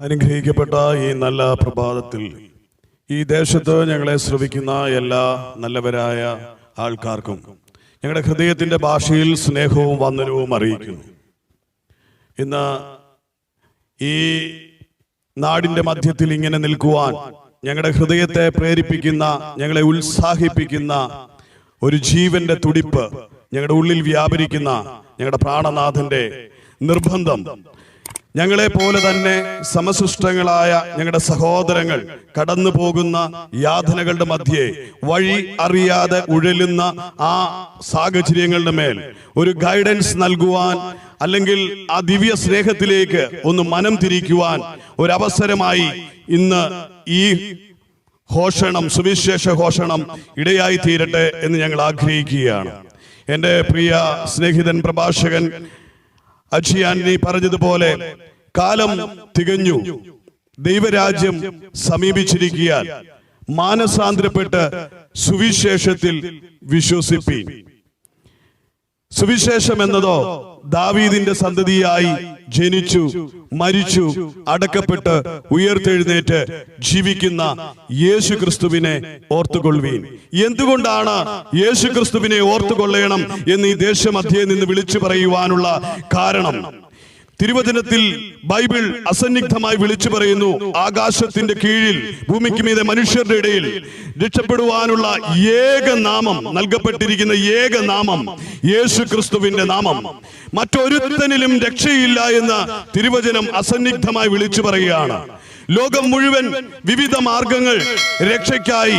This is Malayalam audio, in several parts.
അനുഗ്രഹിക്കപ്പെട്ട ഈ നല്ല പ്രഭാതത്തിൽ ഈ ദേശത്ത് ഞങ്ങളെ ശ്രവിക്കുന്ന എല്ലാ നല്ലവരായ ആൾക്കാർക്കും ഞങ്ങളുടെ ഹൃദയത്തിന്റെ ഭാഷയിൽ സ്നേഹവും വന്ദനവും അറിയിക്കുന്നു. ഇന്ന് ഈ നാടിന്റെ മധ്യത്തിൽ ഇങ്ങനെ നിൽക്കുവാൻ ഞങ്ങളുടെ ഹൃദയത്തെ പ്രേരിപ്പിക്കുന്ന ഞങ്ങളെ ഉത്സാഹിപ്പിക്കുന്ന ഒരു ജീവന്റെ തുടിപ്പ് ഞങ്ങളുടെ ഉള്ളിൽ വ്യാപരിക്കുന്ന ഞങ്ങളുടെ പ്രാണനാഥന്റെ നിർബന്ധം ഞങ്ങളെ പോലെ തന്നെ സമസൃഷ്ടങ്ങളായ ഞങ്ങളുടെ സഹോദരങ്ങൾ കടന്നു പോകുന്ന യാതനകളുടെ മധ്യേ വഴി അറിയാതെ ഉഴലുന്ന ആ സാഹചര്യങ്ങളുടെ മേൽ ഒരു ഗൈഡൻസ് നൽകുവാൻ അല്ലെങ്കിൽ ആ ദിവ്യ സ്നേഹത്തിലേക്ക് ഒന്ന് മനം തിരിക്കുവാൻ ഒരവസരമായി ഇന്ന് ഈ ഘോഷണം സുവിശേഷ ഘോഷണം ഇടയായി തീരട്ടെ എന്ന് ഞങ്ങൾ ആഗ്രഹിക്കുകയാണ്. എന്റെ പ്രിയ സ്നേഹിതൻ പ്രഭാഷകൻ അജിയാനി പറഞ്ഞതുപോലെ കാലം തികഞ്ഞു. ദൈവരാജ്യം സമീപിച്ചിരിക്കുക മാനസാന്തരപ്പെട്ട് സുവിശേഷത്തിൽ വിശ്വസിപ്പീൻ. സുവിശേഷം എന്നതോ? ദാവീദിന്റെ സന്തതിയായി ജനിച്ചു മരിച്ചു അടക്കപ്പെട്ട് ഉയർത്തെഴുന്നേറ്റ് ജീവിക്കുന്ന യേശു ക്രിസ്തുവിനെ ഓർത്തുകൊള്ളുവീൻ. എന്തുകൊണ്ടാണ് യേശു ക്രിസ്തുവിനെ ഓർത്തുകൊള്ളണം എന്ന് ഈ ദേശമധ്യയിൽ നിന്ന് വിളിച്ചു പറയുവാനുള്ള കാരണം? തിരുവചനത്തിൽ ബൈബിൾ അസന്നിഗ്ധമായി വിളിച്ചു പറയുന്നു. ആകാശത്തിന്റെ കീഴിൽ ഭൂമിക്ക് മീതെ മനുഷ്യരുടെ ഇടയിൽ രക്ഷപ്പെടുവാനുള്ള ഏക നാമം നൽകപ്പെട്ടിരിക്കുന്ന ഏക നാമം യേശു ക്രിസ്തുവിന്റെ നാമം. മറ്റൊരുത്തനിലും രക്ഷയില്ല എന്ന് തിരുവചനം അസന്നിഗ്ധമായി വിളിച്ചു പറയുകയാണ്. ലോകം മുഴുവൻ വിവിധ മാർഗങ്ങൾ രക്ഷയ്ക്കായി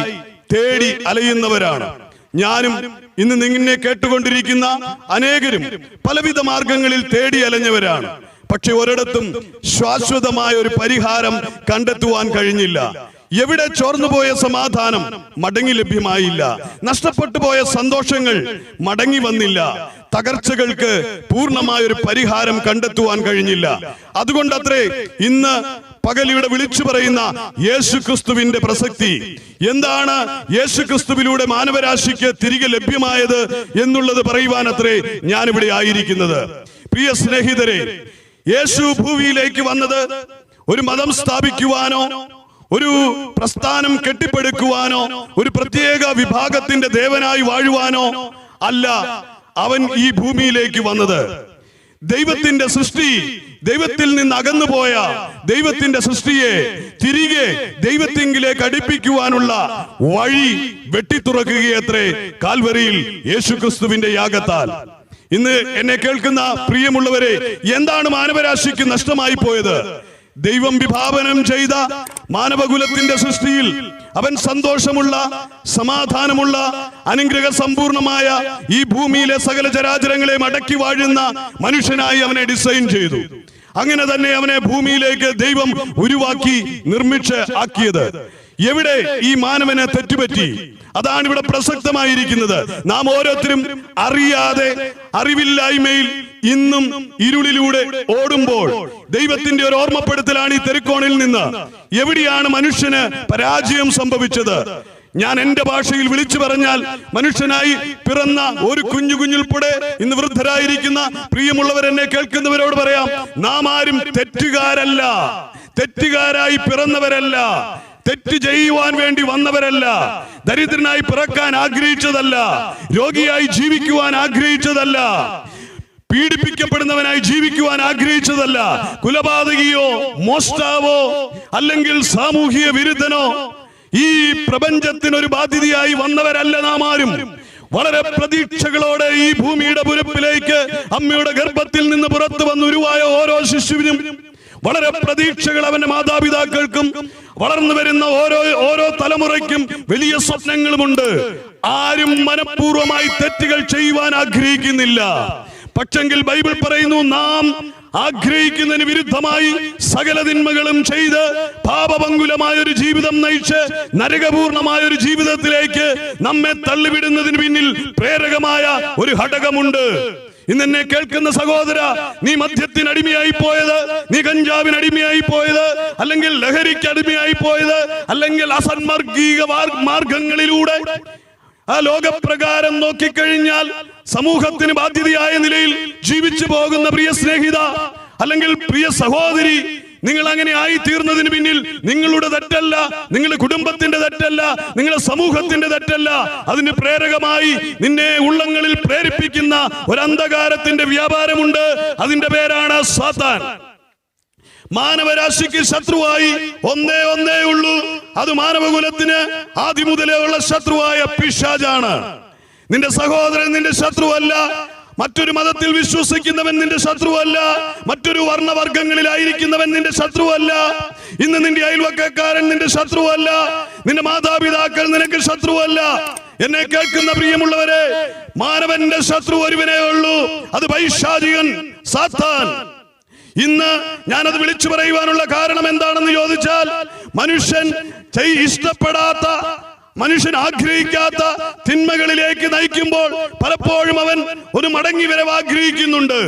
തേടി അലയുന്നവരാണ്. ഞാനും ഇന്ന് നിന്നെ കേട്ടുകൊണ്ടിരിക്കുന്ന അനേകരും പലവിധ മാർഗങ്ങളിൽ തേടി അലഞ്ഞവരാണ്. പക്ഷെ ഒരിടത്തും ശാശ്വതമായ ഒരു പരിഹാരം കണ്ടെത്തുവാൻ കഴിഞ്ഞില്ല. എവിടെ ചോർന്നുപോയ സമാധാനം മടങ്ങി ലഭ്യമായില്ല. നഷ്ടപ്പെട്ടു പോയ സന്തോഷങ്ങൾ മടങ്ങി വന്നില്ല. തകർച്ചകൾക്ക് പൂർണമായ ഒരു പരിഹാരം കണ്ടെത്തുവാൻ കഴിഞ്ഞില്ല. അതുകൊണ്ടത്രേ ഇന്ന് പകലിവിടെ വിളിച്ചു പറയുന്ന യേശു ക്രിസ്തുവിന്റെ പ്രസക്തി. എന്താണ് യേശു ക്രിസ്തുവിലൂടെ മാനവരാശിക്ക് തിരികെ ലഭ്യമായത് എന്നുള്ളത് പറയുവാൻ അത്രേ ഞാനിവിടെ ആയിരിക്കുന്നത്. പ്രിയ സ്നേഹിതരെ യേശു ഭൂമിയിലേക്ക് വന്നത് ഒരു മതം സ്ഥാപിക്കുവാനോ ഒരു പ്രസ്ഥാനം കെട്ടിപ്പടുക്കുവാനോ ഒരു പ്രത്യേക വിഭാഗത്തിന്റെ ദേവനായി വാഴുവാനോ അല്ല അവൻ ഈ ഭൂമിയിലേക്ക് വന്നത്. ദൈവത്തിന്റെ സൃഷ്ടി ദൈവത്തിൽ നിന്ന് അകന്നുപോയ ദൈവത്തിന്റെ സൃഷ്ടിയെ തിരികെ ദൈവത്തിങ്കിലേക്ക് അടുപ്പിക്കുവാനുള്ള വഴി വെട്ടിത്തുറക്കുകയത്രേ കാൽവരിയിൽ യേശുക്രിസ്തുവിന്റെ യാഗത്താൽ. ഇന്ന് എന്നെ കേൾക്കുന്ന പ്രിയമുള്ളവരെ എന്താണ് മാനവരാശിക്ക് നഷ്ടമായി പോയത്? ദൈവം വിഭാവനം ചെയ്ത മാനവകുലത്തിന്റെ സൃഷ്ടിയിൽ അവൻ സന്തോഷമുള്ള സമാധാനമുള്ള അനുഗ്രഹ സമ്പൂർണമായ ഈ ഭൂമിയിലെ സകല ചരാചരങ്ങളെ മടക്കി വാഴുന്ന മനുഷ്യനായി അവനെ ഡിസൈൻ ചെയ്തു. അങ്ങനെ തന്നെ അവനെ ഭൂമിയിലേക്ക് ദൈവം ഉരുവാക്കി നിർമ്മിച്ച് ആക്കിയത്. എവിടെ ഈ മാനവനെ തെറ്റുപറ്റി? അതാണ് ഇവിടെ പ്രസക്തമായിരിക്കുന്നത്. നാം ഓരോരുത്തരും അറിയാതെ അറിവില്ലായ്മയിൽ ഇന്നും ഇരുളിലൂടെ ഓടുമ്പോൾ ദൈവത്തിന്റെ ഒരു ഓർമ്മപ്പെടുത്തലാണ് ഈ തെരുക്കോണിൽ നിന്ന്. എവിടെയാണ് മനുഷ്യന് പരാജയം സംഭവിച്ചത്? ഞാൻ എന്റെ ഭാഷയിൽ വിളിച്ചു പറഞ്ഞാൽ മനുഷ്യനായി പിറന്ന ഒരു കുഞ്ഞു കുഞ്ഞുൾപ്പെടെ ഇന്ന് വൃദ്ധരായിരിക്കുന്ന പ്രിയമുള്ളവർ എന്നെ കേൾക്കുന്നവരോട് പറയാം നാം ആരും തെറ്റുകാരല്ല തെറ്റുകാരായി പിറന്നവരല്ല തെറ്റ് ചെയ്യുവാൻ വേണ്ടി വന്നവരല്ല. ദരിദ്രനായി പിറക്കാൻ ആഗ്രഹിച്ചതല്ല. രോഗിയായി ജീവിക്കുവാൻ ആഗ്രഹിച്ചതല്ല. പീഡിപ്പിക്കപ്പെടുന്നവനായി ജീവിക്കുവാൻ ആഗ്രഹിച്ചതല്ല. കുലപാതകിയോ മോഷ്ടാവോ അല്ലെങ്കിൽ സാമൂഹിക വിരുദ്ധനോ ഈ പ്രപഞ്ചത്തിന് ഒരു ബാധ്യതയായി വന്നവരല്ല നാം ആരും. വളരെ പ്രതീക്ഷകളോടെ ഈ ഭൂമിയുടെ പുരപ്പിലേക്ക് അമ്മയുടെ ഗർഭത്തിൽ നിന്ന് പുറത്തു വന്ന് ഉരുവായ ഓരോ ശിശുവിനും വളരെ പ്രതീക്ഷകൾ അവന്റെ മാതാപിതാക്കൾക്കും വളർന്നു വരുന്ന ഓരോ ഓരോ തലമുറയ്ക്കും വലിയ സ്വപ്നങ്ങളുമുണ്ട്. ആരും മനഃപൂർവമായി തെറ്റുകൾ ചെയ്യുവാൻ ആഗ്രഹിക്കുന്നില്ല. പക്ഷെങ്കിൽ ബൈബിൾ പറയുന്നു നാം ആഗ്രഹിക്കുന്നതിന് വിരുദ്ധമായി സകല തിന്മകളും ചെയ്ത് പാപപങ്കുലമായ ഒരു ജീവിതം നയിച്ച് നരകപൂർണമായ ഒരു ജീവിതത്തിലേക്ക് നമ്മെ തള്ളിവിടുന്നതിന് പിന്നിൽ പ്രേരകമായ ഒരു ഘടകമുണ്ട്. ഇന്ന് എന്നെ കേൾക്കുന്ന സഹോദര നീ മദ്യത്തിന് അടിമയായി പോയത് നീ കഞ്ചാവിന് അടിമയായി പോയത് അല്ലെങ്കിൽ ലഹരിക്ക് അടിമയായി പോയത് അല്ലെങ്കിൽ അസന്മാർഗീക മാർഗ- മാർഗങ്ങളിലൂടെ. ആ ലോകപ്രകാരം നോക്കിക്കഴിഞ്ഞാൽ സമൂഹത്തിന് ബാധ്യതയായ നിലയിൽ ജീവിച്ചു പോകുന്ന പ്രിയ സ്നേഹിത അല്ലെങ്കിൽ പ്രിയ സഹോദരി നിങ്ങൾ അങ്ങനെ ആയി തീർന്നതിന് പിന്നിൽ നിങ്ങളുടെ തെറ്റല്ല നിങ്ങളുടെ കുടുംബത്തിന്റെ തെറ്റല്ല നിങ്ങളുടെ സമൂഹത്തിന്റെ തെറ്റല്ല. അതിന് പ്രേരകമായി നിന്നെ ഉള്ളങ്ങളിൽ പ്രേരിപ്പിക്കുന്ന ഒരു അന്ധകാരത്തിന്റെ വ്യാപാരമുണ്ട്. അതിന്റെ പേരാണ് സാത്താൻ. മാനവരാശിക്ക് ശത്രുവായി ഒന്നേ ഒന്നേ ഉള്ളൂ. അത് മാനവകുലത്തിന് ആദ്യം മുതലേ ഉള്ള ശത്രുവായ പിശാജാണ്. നിന്റെ സഹോദരൻ നിന്റെ ശത്രുവല്ല. മറ്റൊരു മതത്തിൽ വിശ്വസിക്കുന്നവൻ നിന്റെ ശത്രുവല്ല. മറ്റൊരു വർണവർഗങ്ങളിലായിരിക്കുന്നവൻ നിന്റെ ശത്രുവല്ല. ഇന്ന് നിന്റെ അയൽവക്കക്കാരൻ നിന്റെ ശത്രുവല്ല. നിന്റെ മാതാപിതാക്കൾ നിനക്ക് ശത്രുവല്ല. എന്നെ കേൾക്കുന്ന പ്രിയമുള്ളവരെ മാനവന്റെ ശത്രു ഒരുവനേ ഉള്ളൂ. അത് പൈശാചികൻ സാത്താൻ. ഇന്ന് ഞാനത് വിളിച്ചു പറയുവാനുള്ള കാരണം എന്താണെന്ന് ചോദിച്ചാൽ മനുഷ്യൻ ഇഷ്ടപ്പെടാത്ത മനുഷ്യൻ ആഗ്രഹിക്കാത്ത തിന്മകളിലേക്ക് നയിക്കുമ്പോൾ പലപ്പോഴും അവൻ ഒരു മടങ്ങി വരവ് ആഗ്രഹിക്കുന്നുണ്ട്.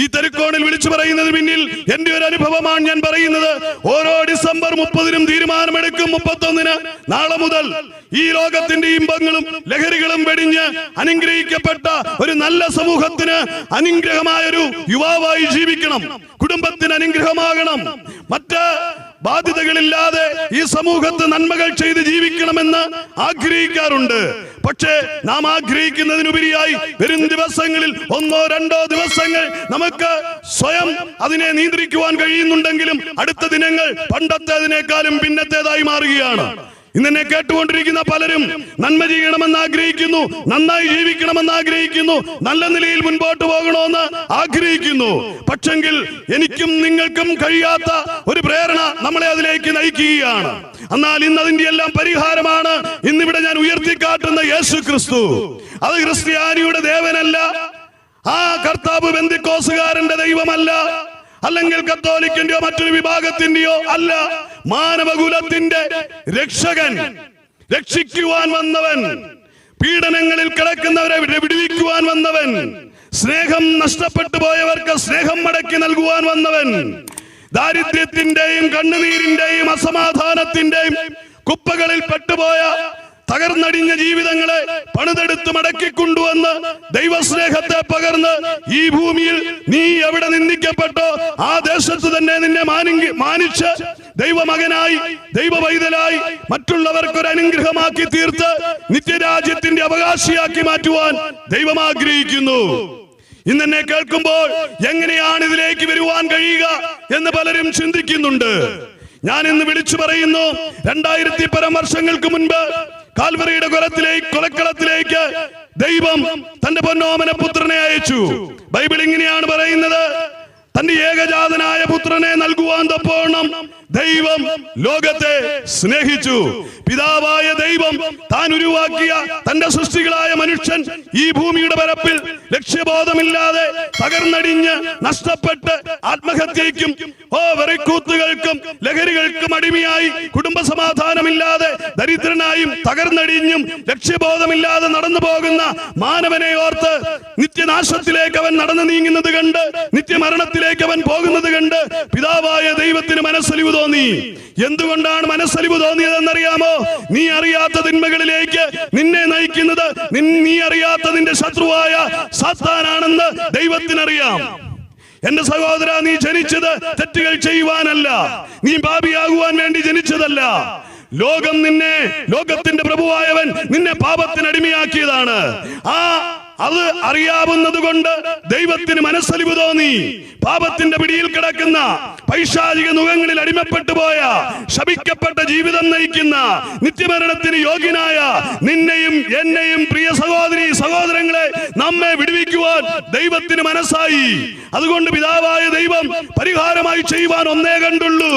ഈ തെരുക്കോണിൽ വിളിച്ചു പറയുന്നത് പിന്നിൽ എന്റെ ഒരു അനുഭവമാണ് ഞാൻ പറയുന്നത്. ഓരോ ഡിസംബർ മുപ്പതിനും തീരുമാനമെടുക്കും മുപ്പത്തൊന്നിന് നാളെ മുതൽ ഈ ലോകത്തിന്റെ ഇമ്പങ്ങളും ലഹരികളും വെടിഞ്ഞ് അനുഗ്രഹിക്കപ്പെട്ട ഒരു നല്ല സമൂഹത്തിന് അനുഗ്രഹമായ ഒരു യുവാവായി ജീവിക്കണം. കുടുംബത്തിന് അനുഗ്രഹമാകണം. മറ്റ് ബാധ്യതകളില്ലാതെ ഈ സമൂഹത്ത് നന്മകൾ ചെയ്ത് ജീവിക്കണമെന്ന് ആഗ്രഹിക്കാറുണ്ട്. പക്ഷേ നാം ആഗ്രഹിക്കുന്നതിനുപരിയായി വരും ദിവസങ്ങളിൽ ഒന്നോ രണ്ടോ ദിവസങ്ങൾ നമുക്ക് സ്വയം അതിനെ നിയന്ത്രിക്കുവാൻ കഴിയുന്നുണ്ടെങ്കിലും അടുത്ത ദിനങ്ങൾ പണ്ടത്തേതിനേക്കാളും പിന്നത്തേതായി മാറുകയാണ്. ഇന്നെന്നെ കേട്ടുകൊണ്ടിരിക്കുന്ന പലരും നന്മ ചെയ്യണമെന്ന് ആഗ്രഹിക്കുന്നു നന്നായി ജീവിക്കണമെന്ന് ആഗ്രഹിക്കുന്നു നല്ല നിലയിൽ മുൻപോട്ട് പോകണമെന്ന് ആഗ്രഹിക്കുന്നു. പക്ഷെങ്കിൽ എനിക്കും നിങ്ങൾക്കും കഴിയാത്ത ഒരു പ്രേരണ നമ്മളെ അതിലേക്ക് നയിക്കുകയാണ്. എന്നാൽ ഇന്ന് അതിന്റെ എല്ലാം പരിഹാരമാണ് ഇന്നിവിടെ ഞാൻ ഉയർത്തിക്കാട്ടുന്ന യേശു ക്രിസ്തു. അത് ക്രിസ്ത്യാനിയുടെ ദേവനല്ല ആ കർത്താവ് ബന്ധിക്കോസുകാരന്റെ ദൈവമല്ല അല്ലെങ്കിൽ കത്തോലിക്കിന്റെയോ മറ്റൊരു വിഭാഗത്തിന്റെയോ അല്ല. മാനവകുലത്തിന്റെ രക്ഷകൻ രക്ഷിക്കുവാൻ വന്നവൻ പീഡനങ്ങളിൽ കിടക്കുന്നവരെ വിട- വിടുവിക്കുവാൻ വന്നവൻ സ്നേഹം നഷ്ടപ്പെട്ടു പോയവർക്ക് സ്നേഹം മടക്കി നൽകുവാൻ വന്നവൻ ദാരിദ്ര്യത്തിന്റെയും കണ്ണുനീരിന്റെയും അസമാധാനത്തിന്റെയും കുപ്പകളിൽ പെട്ടുപോയ തകർന്നടിഞ്ഞ ജീവിതങ്ങളെ പണിതെടുത്ത് മടക്കിക്കൊണ്ടുവന്ന് ദൈവസ്നേഹത്തെ പകർന്ന് ഈ ഭൂമിയിൽ നീ എവിടെ നിന്ദിക്കപ്പെട്ടോ ആ ദേശത്ത് തന്നെ നിന്നെ മാനിച്ച് ദൈവമകനായി ദൈവവൈതലായി മറ്റുള്ളവർക്കൊരു അനുഗ്രഹമാക്കി തീർത്ത് നിത്യരാജ്യത്തിന്റെ അവകാശിയാക്കി മാറ്റുവാൻ ദൈവം ആഗ്രഹിക്കുന്നു. ഇന്നെന്നെ കേൾക്കുമ്പോൾ എങ്ങനെയാണ് ഇതിലേക്ക് വരുവാൻ കഴിയുക എന്ന് പലരും ചിന്തിക്കുന്നുണ്ട്. ഞാൻ ഇന്ന് വിളിച്ചു പറയുന്നു രണ്ടായിരത്തി പരം വർഷങ്ങൾക്ക് മുൻപ് കാൽവറിയുടെ കൊലത്തിലേക്ക് കൊലക്കളത്തിലേക്ക് ദൈവം തന്റെ പൊന്നോമന പുത്രനെ അയച്ചു. ബൈബിൾ ഇങ്ങനെയാണ് പറയുന്നത് തന്റെ ഏകജാതനായ പുത്രനെ നൽകുവാൻ തപ്പോണം. ദൈവം ലോകത്തെ സ്നേഹിച്ചു. പിതാവായ ദൈവം താൻ ഉരുവാക്കിയ തന്റെ സൃഷ്ടികളായ മനുഷ്യൻ ഈ ഭൂമിയുടെ പരപ്പിൽ ലക്ഷ്യബോധമില്ലാതെ തകർന്നടിഞ്ഞ് നഷ്ടപ്പെട്ട് ആത്മഹത്യയ്ക്കും ഓ വെറിക്കൂത്തുകൾക്കും ലഹരികൾക്കും അടിമയായി കുടുംബ സമാധാനമില്ലാതെ ദരിദ്രനായും തകർന്നടിഞ്ഞും ലക്ഷ്യബോധമില്ലാതെ നടന്നു പോകുന്ന മാനവനെ ഓർത്ത് നിത്യനാശത്തിലേക്ക് അവൻ നടന്നു നീങ്ങുന്നത് കണ്ട് നിത്യമരണത്തിലേക്ക് അവൻ പോകുന്നത് കണ്ട് പിതാവായ ദൈവത്തിന് മനസ്സലിവ് തോന്നി? എന്തുകൊണ്ടാണ് മനസ്സലിവ് തോന്നിയതെന്നറിയാമോ? നീ അറിയാത്ത തിന്മകളിലേക്ക് നിന്നെ നയിക്കുന്നത് നീ അറിയാത്ത നിന്റെ ശത്രുവായ സാത്താനാണെന്ന് ദൈവത്തിനറിയാം. എന്റെ സഹോദര നീ ജനിച്ചത് തെറ്റുകൾ ചെയ്യുവാനല്ല. നീ പാപിയാകുവാൻ വേണ്ടി ജനിച്ചതല്ല. ലോകം നിന്നെ ലോകത്തിന്റെ പ്രഭുവായവൻ നിന്നെ പാപത്തിനടിമയാക്കിയതാണ്. ആ അത് അറിയാവുന്നത് കൊണ്ട് ദൈവത്തിന് മനസ്സലിവ് തോന്നി. പാപത്തിന്റെ പിടിയിൽ കിടക്കുന്ന പൈശാചിക മുഖങ്ങളിൽ അടിമപ്പെട്ടു പോയ ശപിക്കപ്പെട്ട ജീവിതം നയിക്കുന്ന നിത്യമരണത്തിന് യോഗ്യനായ നിന്നെയും എന്നെയും പ്രിയ സഹോദരി സഹോദരങ്ങളെ നമ്മെ വിടുവിക്കുവാൻ ദൈവത്തിന് മനസ്സായി. അതുകൊണ്ട് പിതാവായ ദൈവം പരിഹാരമായി ചെയ്യുവാൻ ഒന്നേ കണ്ടുള്ളൂ.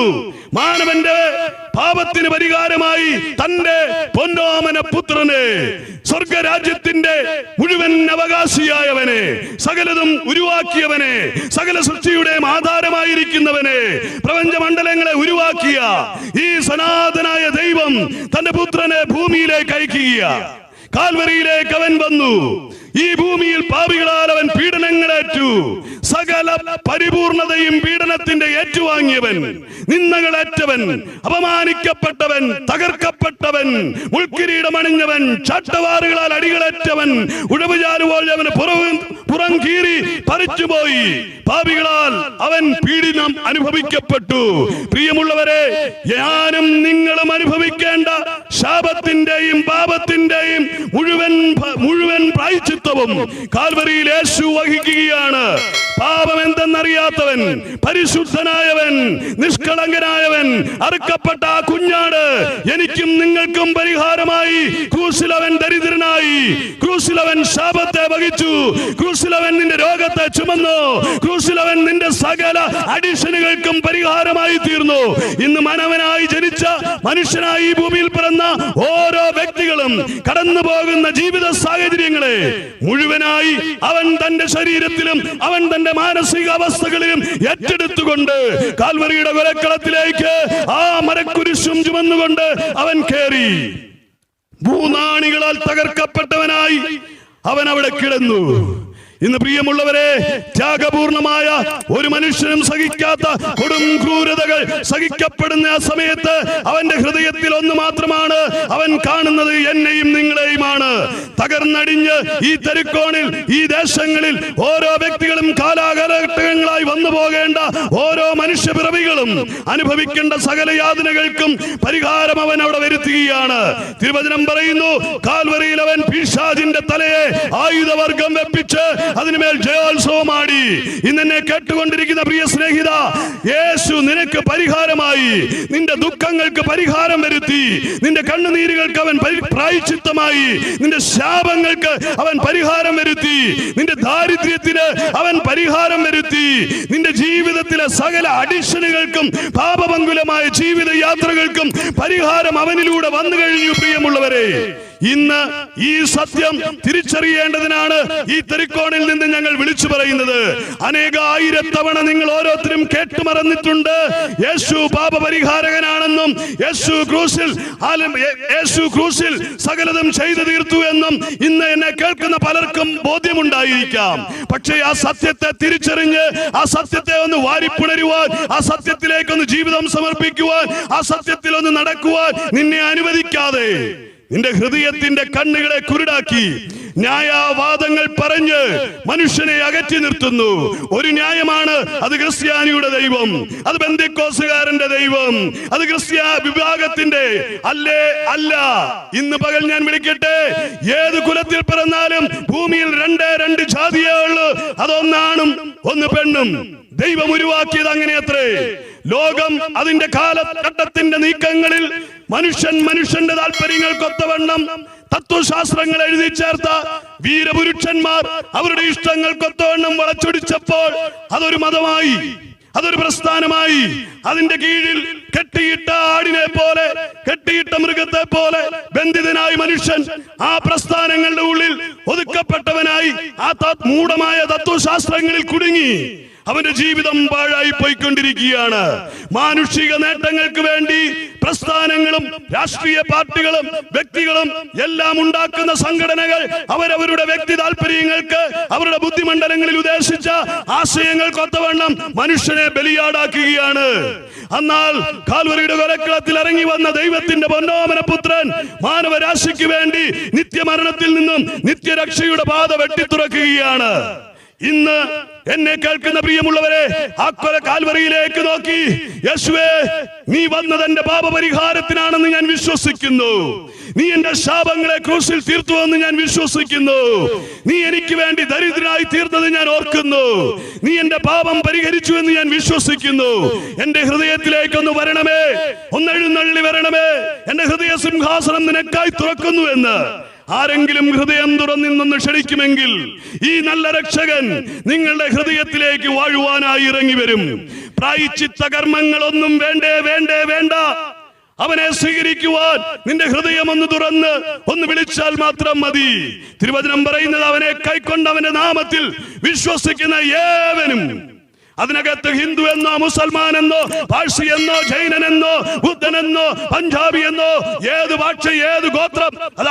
മാനവന്റെ പാപത്തിന് പരിഹാരമായി തന്റെ പൊന്നോമന പുത്രനെ സ്വർഗരാജ്യത്തിന്റെ മുഴുവൻ അവകാശിയായവനെ സകലതും ഉരുവാക്കിയവനെ സകല സൃഷ്ടിയുടെ ആധാരമായിരിക്കുന്നവനെ പ്രപഞ്ചമണ്ഡലങ്ങളെ ഉരുവാക്കിയ ഈ സനാതനായ ദൈവം തന്റെ പുത്രനെ ഭൂമിയിലേക്ക് അയക്കുക കാൽവരിയിലേക്ക് അവൻ വന്നു. ഈ ഭൂമിയിൽ പാപികളാൽ അവൻ പീഡനങ്ങളേറ്റു. സകല പരിപൂർണതയും പീഡനത്തിന്റെ ഏറ്റുവാങ്ങിയവൻ. നിന്ദകളേറ്റവൻ അപമാനിക്കപ്പെട്ടവൻ തകർക്കപ്പെട്ടവൻ മുൾക്കിരീടമണിഞ്ഞവൻ ചാട്ടവാറുകളാൽ അടികളേറ്റവൻ ഉഴവുചാലുപോലെ അവന് പുറവും പുറം കീറി പറിച്ചുപോയി. പാപികളാൽ അവൻ പീഡിനം അനുഭവിക്കപ്പെട്ടു. പ്രിയമുള്ളവരെ ഞാനും നിങ്ങളും അനുഭവിക്കേണ്ട ശാപത്തിന്റെയും പാപത്തിന്റെയും മുഴുവൻ മുഴുവൻ പ്രായച്ചിത്വവും കാൽവരിയിൽ യേശു വഹിക്കുകയാണ്. പാപം എന്തെന്നറിയാത്തവൻ പരിശുദ്ധനായവൻ നിഷ്കളങ്കനായവൻ അറുക്കപ്പെട്ട ആ കുഞ്ഞാട് എനിക്കും നിങ്ങൾക്കും പരിഹാരമായി. ക്രൂസിലവൻ ദരിദ്രനായി. ക്രൂസിലവൻ ശാപത്തെ വഹിച്ചു. ക്രൂസിലവൻ നിന്റെ രോഗത്തെ ചുമന്നു. ക്രൂസിലവൻ നിന്റെ സകല അഡീഷനുകൾക്കും പരിഹാരമായി തീർന്നു. ഇന്ന് മനവനായി ജനിച്ച മനുഷ്യനായി ഈ ഭൂമിയിൽ പിറന്ന ഓരോ വ്യക്തികളും കടന്നു പോകുന്ന ജീവിത സാഹചര്യങ്ങളെ മുഴുവനായി അവൻ തന്റെ ശരീരത്തിലും അവൻ തന്റെ മാനസിക അവസ്ഥകളിലും ഏറ്റെടുത്തുകൊണ്ട് കാൽവറിയുടെ കൊലക്കളത്തിലേക്ക് ആ മരക്കുരിശും ചുമന്നുകൊണ്ട് അവൻ കയറി ഭൂനാണികളാൽ തകർക്കപ്പെട്ടവനായി അവൻ അവിടെ കിടന്നു. ഇന്ന് പ്രിയമുള്ളവരെ ത്യാഗപൂർണമായ ഒരു മനുഷ്യനും സഹിക്കാത്ത കൊടും ക്രൂരതകൾ സഹിക്കപ്പെടുന്ന ആ സമയത്ത് അവന്റെ ഹൃദയത്തിൽ ഒന്ന് മാത്രമാണ് അവൻ കാണുന്നത് എന്നെയും നിങ്ങളെയുമാണ്. തകർന്നടിഞ്ഞ് ഈ തെരുക്കോണിൽ ഈ ദേശങ്ങളിൽ ഓരോ വ്യക്തികളും കാലാകാലഘട്ടങ്ങളായി വന്നു പോകേണ്ട ഓരോ മനുഷ്യപിറവികളും അനുഭവിക്കേണ്ട സകല യാതനകൾക്കും പരിഹാരം അവൻ അവിടെ വരുത്തുകയാണ്. തിരുവചനം പറയുന്നു കാൽവറിയിൽ അവൻ പിഷാജിന്റെ തലയെ ആയുധവർഗം വെപ്പിച്ച് അതിനുമേൽ ജയോത്സവമാടി. ഇന്നെന്നെ കേട്ടുകൊണ്ടിരിക്കുന്ന പ്രിയ സ്നേഹിത യേശു നിനക്ക് പരിഹാരമായി. നിന്റെ ദുഃഖങ്ങൾക്ക് പരിഹാരം വരുത്തി. നിന്റെ കണ്ണുനീരുകൾക്ക് അവൻ പ്രായച്ചിത്തമായി. നിന്റെ ശാപങ്ങൾക്ക് അവൻ പരിഹാരം വരുത്തി. നിന്റെ ദാരിദ്ര്യത്തിന് അവൻ പരിഹാരം വരുത്തി. നിന്റെ ജീവിതത്തിലെ സകല അഡിഷനുകൾക്കും പാപപങ്കുലമായ ജീവിത യാത്രകൾക്കും പരിഹാരം അവനിലൂടെ വന്നു കഴിഞ്ഞു പ്രിയമുള്ളവരെ. ഇന്ന് ഈ സത്യം തിരിച്ചറിയേണ്ടതിനാണ് ഈ തെരുക്കോണിൽ നിന്ന് ഞങ്ങൾ വിളിച്ചു പറയുന്നത്. അനേക ആയിരത്തവണ നിങ്ങൾ ഓരോരുത്തരും കേട്ടുമറന്നിട്ടുണ്ട്. യേശു പാപപരിഹാരകനാണെന്നും യേശു ക്രൂസിൽ യേശു ക്രൂസിൽ സകലതും ചെയ്തു തീർത്തു എന്നും ഇന്ന് എന്നെ കേൾക്കുന്ന പലർക്കും ബോധ്യമുണ്ടായിരിക്കാം. പക്ഷേ ആ സത്യത്തെ തിരിച്ചറിഞ്ഞ് ആ സത്യത്തെ ഒന്ന് വാരിപ്പുണരുവാൻ ആ സത്യത്തിലേക്ക് ഒന്ന് ജീവിതം സമർപ്പിക്കുവാൻ ആ സത്യത്തിൽ ഒന്ന് നടക്കുവാൻ നിന്നെ അനുവദിക്കാതെ. നിന്റെ ഹൃദയത്തിന്റെ കണ്ണുകളെ കുരുടാക്കി ന്യായവാദങ്ങൾ പറഞ്ഞ് മനുഷ്യനെ അകറ്റി നിർത്തുന്നു. ഒരു ന്യായമാണ് അത് ക്രിസ്ത്യാനിയുടെ ദൈവം അത് ബന്ധിക്കോസുകാരന്റെ ദൈവം അത് ക്രിസ്ത്യ വിഭാഗത്തിന്റെ അല്ലേ അല്ല. ഇന്ന് പകൽ ഞാൻ വിളിക്കട്ടെ. ഏത് കുലത്തിൽ പിറന്നാലും ഭൂമിയിൽ രണ്ട് രണ്ട് ജാതിയേ ഉള്ളൂ. അതൊന്നാണും ഒന്ന് പെണ്ണും. ദൈവം ഉരുവാക്കിയത് അങ്ങനെ അത്രേ ലോകം അതിന്റെ കാലഘട്ടത്തിന്റെ നീക്കങ്ങളിൽ മനുഷ്യൻ മനുഷ്യന്റെ താല്പര്യങ്ങൾക്കൊത്തവണ്ണം തത്വശാസ്ത്രങ്ങൾ എഴുതി ചേർത്ത വീരപുരുഷന്മാർ അവരുടെ ഇഷ്ടങ്ങൾക്കൊത്തവണ്ണം വളച്ചൊടിച്ചപ്പോൾ അതൊരു മതമായി അതൊരു പ്രസ്ഥാനമായി അതിന്റെ കീഴിൽ കെട്ടിയിട്ട ആടിനെ പോലെ കെട്ടിയിട്ട മൃഗത്തെ പോലെ ബന്ധിതനായി മനുഷ്യൻ ആ പ്രസ്ഥാനങ്ങളുടെ ഉള്ളിൽ ഒതുക്കപ്പെട്ടവനായി ആ മൂഢമായ തത്വശാസ്ത്രങ്ങളിൽ കുടുങ്ങി. അവന്റെ ജീവിതം പാഴായി പോയിക്കൊണ്ടിരിക്കുകയാണ്. മാനുഷിക നേട്ടങ്ങൾക്ക് വേണ്ടി പ്രസ്ഥാനങ്ങളും രാഷ്ട്രീയ പാർട്ടികളും വ്യക്തികളും എല്ലാം ഉണ്ടാക്കുന്ന സംഘടനകൾ അവരവരുടെ വ്യക്തി താല്പര്യങ്ങൾക്ക് അവരുടെ ബുദ്ധിമണ്ഡലങ്ങളിൽ ഉദ്ദേശിച്ച ആശയങ്ങൾക്കൊത്തവണ്ണം മനുഷ്യനെ ബലിയാടാക്കുകയാണ്. എന്നാൽ കാൽവരിയുടെ കൊലക്കളത്തിൽ ഇറങ്ങി വന്ന ദൈവത്തിന്റെ പൊന്നോമന പുത്രൻ മാനവരാശിക്ക് വേണ്ടി നിത്യമരണത്തിൽ നിന്നും നിത്യരക്ഷയുടെ പാത വെട്ടിത്തുറക്കുകയാണ്. ഇന്ന് എന്നെ കേൾക്കുന്ന പ്രിയമുള്ളവരെ ആ കൊല കാൽവറിയിലേക്ക് നോക്കി. യേശുവേ നീ വന്നത് എന്റെ പാപപരിഹാരത്തിനാണെന്ന് ഞാൻ വിശ്വസിക്കുന്നു. നീ എന്റെ ശാപങ്ങളെ ക്രൂസിൽ തീർത്തുവെന്ന് ഞാൻ വിശ്വസിക്കുന്നു. നീ എനിക്ക് വേണ്ടി ദരിദ്രനായി തീർന്നത് ഞാൻ ഓർക്കുന്നു. നീ എന്റെ പാപം പരിഹരിച്ചു എന്ന് ഞാൻ വിശ്വസിക്കുന്നു. എന്റെ ഹൃദയത്തിലേക്കൊന്ന് വരണമേ. ഒന്ന് എഴുന്നള്ളി വരണമേ. എന്റെ ഹൃദയ സിംഹാസനം നിനക്കായി തുറക്കുന്നു എന്ന്. ആരെങ്കിലും ഹൃദയം തുറന്നിന്നൊന്ന് ക്ഷണിക്കുമെങ്കിൽ ഈ നല്ല രക്ഷകൻ നിങ്ങളുടെ ഹൃദയത്തിലേക്ക് വാഴുവാനായി ഇറങ്ങി വരും. പ്രായച്ചിത്ത കർമ്മങ്ങളൊന്നും വേണ്ടേ വേണ്ടേ വേണ്ട. അവനെ സ്വീകരിക്കുവാൻ നിന്റെ ഹൃദയം ഒന്ന് തുറന്ന് ഒന്ന് വിളിച്ചാൽ മാത്രം മതി. തിരുവചനം പറയുന്നത് അവനെ കൈക്കൊണ്ട് അവന്റെ നാമത്തിൽ വിശ്വസിക്കുന്ന ഏവനും അതിനകത്ത് ഹിന്ദു എന്നോ മുസൽമാൻ എന്നോ പാഴ്സി എന്നോ ജൈനൻ എന്നോ ബുദ്ധൻ എന്നോ പഞ്ചാബി എന്നോ ഏത് ഭാഷ ഏത് ഗോത്രം അത്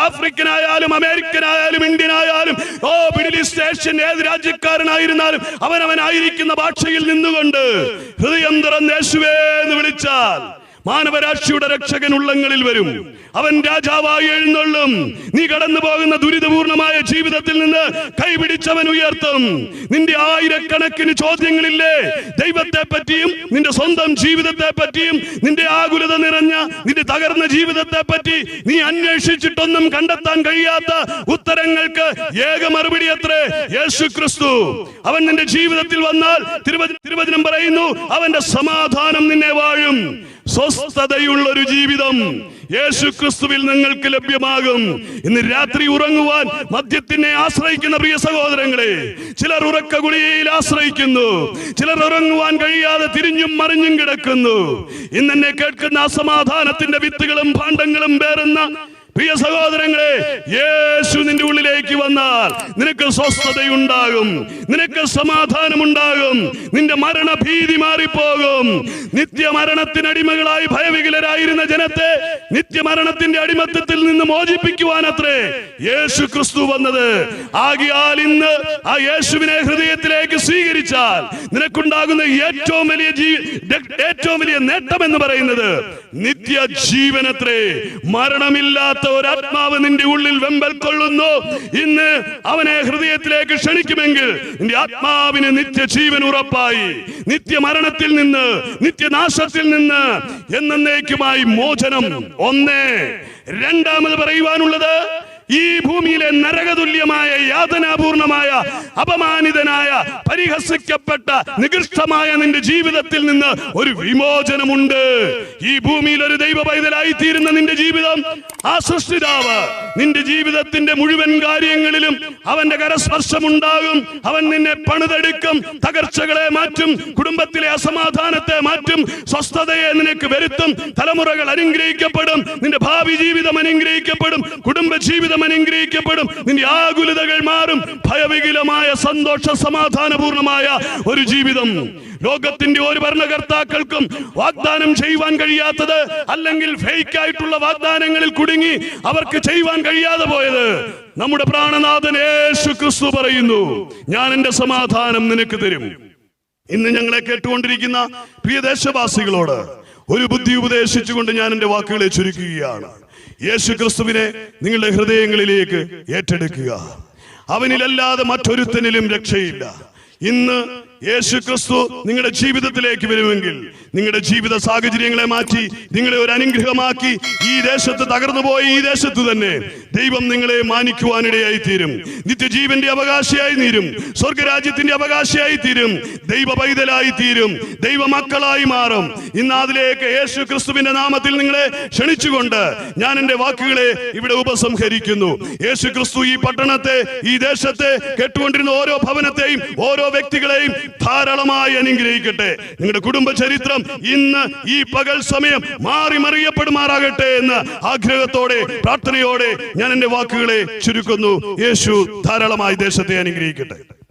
അമേരിക്കൻ ആയാലും ഇന്ത്യൻ ആയാലും ഓ മിഡിൽ ഈസ്റ്റ് ഏഷ്യൻ ഏത് രാജ്യക്കാരനായിരുന്നാലും അവനവനായിരിക്കുന്ന ഭാഷയിൽ നിന്നുകൊണ്ട് ഹൃദയം തുറന്ന് യേശുവേ എന്ന് വിളിച്ചാൽ മാനവരാശിയുടെ രക്ഷകൻ ഉള്ളങ്ങളിൽ വരും. അവൻ രാജാവായി എഴുന്നള്ളും. നീ കടന്നു പോകുന്ന ദുരിതപൂർണമായ ജീവിതത്തിൽ നിന്ന് കൈപിടിച്ചവൻ ഉയർത്തും. നിന്റെ ആയിരക്കണക്കിന് ചോദ്യങ്ങളില്ലേ? ദൈവത്തെ പറ്റിയും നിന്റെ സ്വന്തം ജീവിതത്തെ പറ്റിയും നിന്റെ ആകുലത നിറഞ്ഞ നിന്റെ തകർന്ന ജീവിതത്തെ പറ്റി നീ അന്വേഷിച്ചിട്ടൊന്നും കണ്ടെത്താൻ കഴിയാത്ത ഉത്തരങ്ങൾക്ക് ഏക മറുപടി അത്രേ യേശു ക്രിസ്തു അവൻ നിന്റെ ജീവിതത്തിൽ വന്നാൽ തിരുവച- തിരുവചനം പറയുന്നു അവന്റെ സമാധാനം നിന്നെ വാഴും. സ്വസ്ഥതയുള്ള ഒരു ജീവിതം യേശു ക്രിസ്തുവിൽ നിങ്ങൾക്ക് ലഭ്യമാകും. ഇന്ന് രാത്രി ഉറങ്ങുവാൻ മദ്യത്തിനെ ആശ്രയിക്കുന്ന പ്രിയ സഹോദരങ്ങളെ ചിലർ ഉറക്ക ഗുളികയിൽ ആശ്രയിക്കുന്നു ചിലർ ഉറങ്ങുവാൻ കഴിയാതെ തിരിഞ്ഞും മറിഞ്ഞും കിടക്കുന്നു. ഇന്നെന്നെ കേൾക്കുന്ന അസമാധാനത്തിന്റെ വിത്തുകളും ഭാണ്ഡങ്ങളും പേറുന്ന പ്രിയ സഹോദരങ്ങളെ യേശു നിന്റെ ഉള്ളിലേക്ക് വന്നാൽ നിനക്ക് സ്വസ്ഥതയുണ്ടാകും നിനക്ക് സമാധാനമുണ്ടാകും നിന്റെ മരണഭീതി മാറിപ്പോകും. നിത്യമരണത്തിനടിമകളായി ഭയവികലരായിരുന്ന ജനത്തെ നിത്യമരണത്തിന്റെ അടിമത്തത്തിൽ നിന്ന് മോചിപ്പിക്കുവാൻ അത്രേ യേശു ക്രിസ്തു വന്നത്. ആകിയാൽ ഇന്ന് ആ യേശുവിനെ ഹൃദയത്തിലേക്ക് സ്വീകരിച്ചാൽ നിനക്കുണ്ടാകുന്ന ഏറ്റവും വലിയ ഏറ്റവും വലിയ നേട്ടം എന്ന് പറയുന്നത് നിത്യ ജീവനത്രേ മരണമില്ലാത്ത ഒരു ആത്മാവ് നിന്റെ ഉള്ളിൽ വെമ്പൽ കൊള്ളുന്നു. ഇന്ന് അവനെ ഹൃദയത്തിലേക്ക് ക്ഷണിക്കുമെങ്കിൽ നിന്റെ ആത്മാവിന് നിത്യ ജീവൻ ഉറപ്പായി. നിത്യമരണത്തിൽ നിന്ന് നിത്യനാശത്തിൽ നിന്ന് എന്നേക്കുമായി മോചനം. ഒന്നേ. രണ്ടാമത് പറയുവാനുള്ളത് ഈ ഭൂമിയിലെ നരകതുല്യമായ യാതനാപൂർണമായ അപമാനിതനായ പരിഹസിക്കപ്പെട്ട നികൃഷ്ടമായ നിന്റെ ജീവിതത്തിൽ നിന്ന് ഒരു വിമോചനമുണ്ട്. ഈ ഭൂമിയിൽ ഒരു ദൈവ പൈതലായി തീരുന്ന നിന്റെ ജീവിതം ആ സൃഷ്ടിതാവ് നിന്റെ ജീവിതത്തിന്റെ മുഴുവൻ കാര്യങ്ങളിലും അവന്റെ കരസ്പർശമുണ്ടാകും. അവൻ നിന്നെ പണിതെടുക്കും. തകർച്ചകളെ മാറ്റും. കുടുംബത്തിലെ അസമാധാനത്തെ മാറ്റും. സ്വസ്ഥതയെ നിനക്ക് വരുത്തും. തലമുറകൾ അനുഗ്രഹിക്കപ്പെടും. നിന്റെ ഭാവി ജീവിതം അനുഗ്രഹിക്കപ്പെടും. കുടുംബ ജീവിതം അനുഗ്രഹിക്കപ്പെടും. നിന്റെ ആകുലതകൾ മാറും. ഭയവികുലമായ സന്തോഷ സമാധാനപൂർണമായ ഒരു ജീവിതം. ലോകത്തിന്റെ ഒരു ഭരണകർത്താക്കൾക്കും വാഗ്ദാനം ചെയ്യുവാൻ കഴിയാത്തത് അല്ലെങ്കിൽ ഫേക്ക് ആയിട്ടുള്ള വാഗ്ദാനങ്ങളിൽ കുടുങ്ങി അവർക്ക് ചെയ്യുവാൻ കഴിയാതെ പോയത്. നമ്മുടെ പ്രാണനാഥൻ യേശു ക്രിസ്തു പറയുന്നു ഞാൻ എന്റെ സമാധാനം നിനക്ക് തരും. ഇന്ന് ഞങ്ങളെ കേട്ടുകൊണ്ടിരിക്കുന്ന പ്രിയ ദേശവാസികളോട് ഒരു ബുദ്ധി ഉപദേശിച്ചുകൊണ്ട് ഞാൻ എന്റെ വാക്കുകളെ ചുരുക്കുകയാണ്. യേശു ക്രിസ്തുവിനെ നിങ്ങളുടെ ഹൃദയങ്ങളിലേക്ക് ഏറ്റെടുക്കുക. അവനിലല്ലാതെ മറ്റൊരുത്തനിലും രക്ഷയില്ല. ഇന്ന് യേശു ക്രിസ്തു നിങ്ങളുടെ ജീവിതത്തിലേക്ക് വരുമെങ്കിൽ നിങ്ങളുടെ ജീവിത സാഹചര്യങ്ങളെ മാറ്റി നിങ്ങളെ ഒരു അനുഗ്രഹമാക്കി ഈ ദേശത്ത് തകർന്നുപോയ ഈ ദേശത്ത് തന്നെ ദൈവം നിങ്ങളെ മാനിക്കുവാനിടയായി തീരും നിത്യജീവന്റെ അവകാശിയായി തീരും. സ്വർഗരാജ്യത്തിന്റെ അവകാശിയായി തീരും. ദൈവ പൈതലായി തീരും ദൈവ മക്കളായി മാറും. ഇന്ന് അതിലേക്ക് യേശു ക്രിസ്തുവിന്റെ നാമത്തിൽ നിങ്ങളെ ക്ഷണിച്ചുകൊണ്ട് ഞാൻ എന്റെ വാക്കുകളെ ഇവിടെ ഉപസംഹരിക്കുന്നു. യേശു ക്രിസ്തു ഈ പട്ടണത്തെ ഈ ദേശത്തെ കേട്ടുകൊണ്ടിരുന്ന ഓരോ ഭവനത്തെയും ഓരോ വ്യക്തികളെയും ധാരാളമായി അനുഗ്രഹിക്കട്ടെ. നിങ്ങളുടെ കുടുംബ ചരിത്രം ഇന്ന് ഈ പകൽ സമയം മാറി മറിയപ്പെടുമാറാകട്ടെ എന്ന് ആഗ്രഹത്തോടെ പ്രാർത്ഥനയോടെ ഞാൻ എന്റെ വാക്കുകളെ ചുരുക്കുന്നു. യേശു ധാരാളമായി ദേശത്തെ അനുഗ്രഹിക്കട്ടെ.